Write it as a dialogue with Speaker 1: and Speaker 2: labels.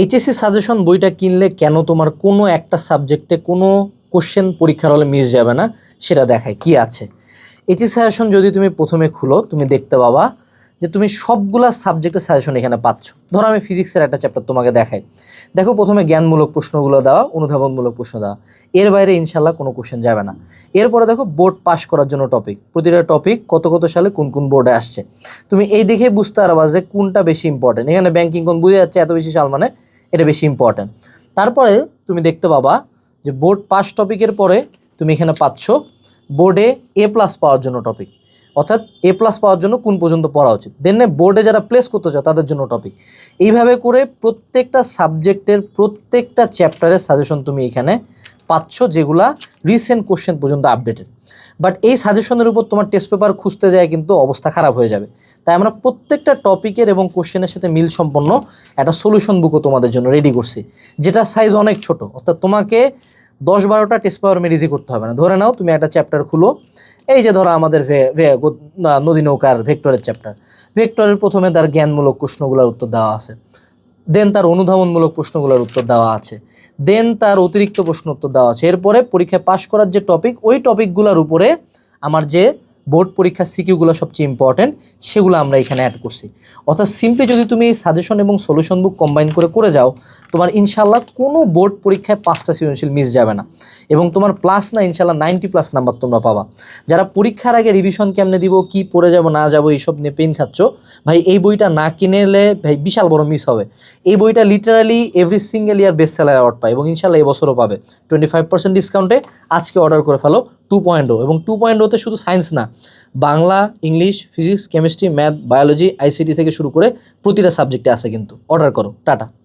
Speaker 1: HSC suggestion বইটা কিনলে কেন তোমার কোনো একটা সাবজেক্টে কোনো কোশ্চেন পরীক্ষার হলে মিস যাবে না? সেটা দেখায় কি আছে? এইচএসসি সাজেশন যদি তুমি প্রথমে খুলো, তুমি দেখতে পাবা যে তুমি সবগুলা সাবজেক্টের সাজেশন এখানে পাচ্ছ। ধরো আমি ফিজিক্সের একটা চ্যাপ্টার তোমাকে দেখাই। দেখো প্রথমে জ্ঞানমূলক প্রশ্নগুলো দেওয়া অনুধাবনমূলক প্রশ্ন দেওয়া এর বাইরে ইনশাল্লাহ কোনো কোশ্চেন যাবে না। এরপরে দেখো বোর্ড পাস করার জন্য টপিক প্রতিটা টপিক কত কত সালে কোন কোন বোর্ডে আসছে। তুমি এই দেখে বুঝতে পারবা যে কোনটা বেশি ইম্পর্টেন্ট এখানে ব্যাংকিং কোন বুঝে যাচ্ছে, এত বেশি সাল মানে এটা বেশি ইম্পর্টেন্ট তারপরে তুমি দেখতে পাবা যে বোর্ড পাস টপিকের পরে তুমি এখানে পাচ্ছ বোর্ডে এ প্লাস পাওয়ার জন্য টপিক অর্থাৎ এ প্লাস পাওয়ার জন্য কোন পর্যন্ত পড়া উচিত? দেন বোর্ডে যারা প্লেস করতে চাও, তাদের জন্য টপিক এইভাবে করে প্রত্যেকটা সাবজেক্টের প্রত্যেকটা চ্যাপ্টারের সাজেশন তুমি এখানে পাচ্ছ, যেগুলা রিসেন্ট কোশ্চেন পর্যন্ত আপডেটেড বাট এই সাজেশনের উপর তোমার টেস্ট পেপার খুঁজতে যায় কিন্তু অবস্থা খারাপ হয়ে যাবে। তাই আমরা প্রত্যেকটা টপিকের এবং কোশ্চেনের সাথে মিল সম্পন্ন একটা সলিউশন বুকও তোমাদের জন্য রেডি করছি যেটা সাইজ অনেক ছোট। অর্থাৎ তোমাকে দশ বারোটা টেস্ট পাওয়ার মেরিজি করতে হবে না। ধরে নাও তুমি একটা চ্যাপ্টার খুলো। এই যে ধরো আমাদের নদী নৌকার ভেক্টরের চ্যাপ্টার ভেক্টরের প্রথমে তার জ্ঞানমূলক প্রশ্নগুলোর উত্তর দেওয়া আছে। দেন তার অনুধাবনমূলক প্রশ্নগুলোর উত্তর দেওয়া আছে। দেন তার অতিরিক্ত প্রশ্ন উত্তর দেওয়া আছে। এরপরে পরীক্ষায় পাশ করার যে টপিক ওই টপিকগুলোর উপরে আমার যে বোর্ড পরীক্ষার সিকিউগুলো সবচেয়ে ইম্পর্টেন্ট সেগুলো আমরা এখানে অ্যাড করছি। অর্থাৎ সিম্পলি যদি তুমি সাজেশন এবং সলিউশন বুক কম্বাইন করে করে যাও, তোমার ইনশাল্লাহ কোনো বোর্ড পরীক্ষায় পাঁচটা সৃজনশীল মিস যাবে না। এবং তোমার প্লাস না ইনশাল্লাহ নাইনটি প্লাস নাম্বার তোমরা পাবা। যারা পরীক্ষার আগে রিভিশন কেমনে দিব, কি পড়ে যাব, না যাব, এইসব নিয়ে পেন খাচ্ছ ভাই, এই বইটা না কিনেলে, ভাই, বিশাল বড় মিস হবে। এই বইটা literally every single year best seller award পায় এবং ইনশাল্লাহ এবছরও পাবে। টোয়েন্টি ফাইভ পার্সেন্ট ডিসকাউন্টে আজকে অর্ডার করে ফেলো টু পয়েন্ট ও এবং টু পয়েন্ট ওতে শুধু সায়েন্স না Bangla, English, physics, chemistry, math, biology, ICT থেকে শুরু করে প্রতিটা সাবজেক্টে আসে কিন্তু। অর্ডার করো। টাটা।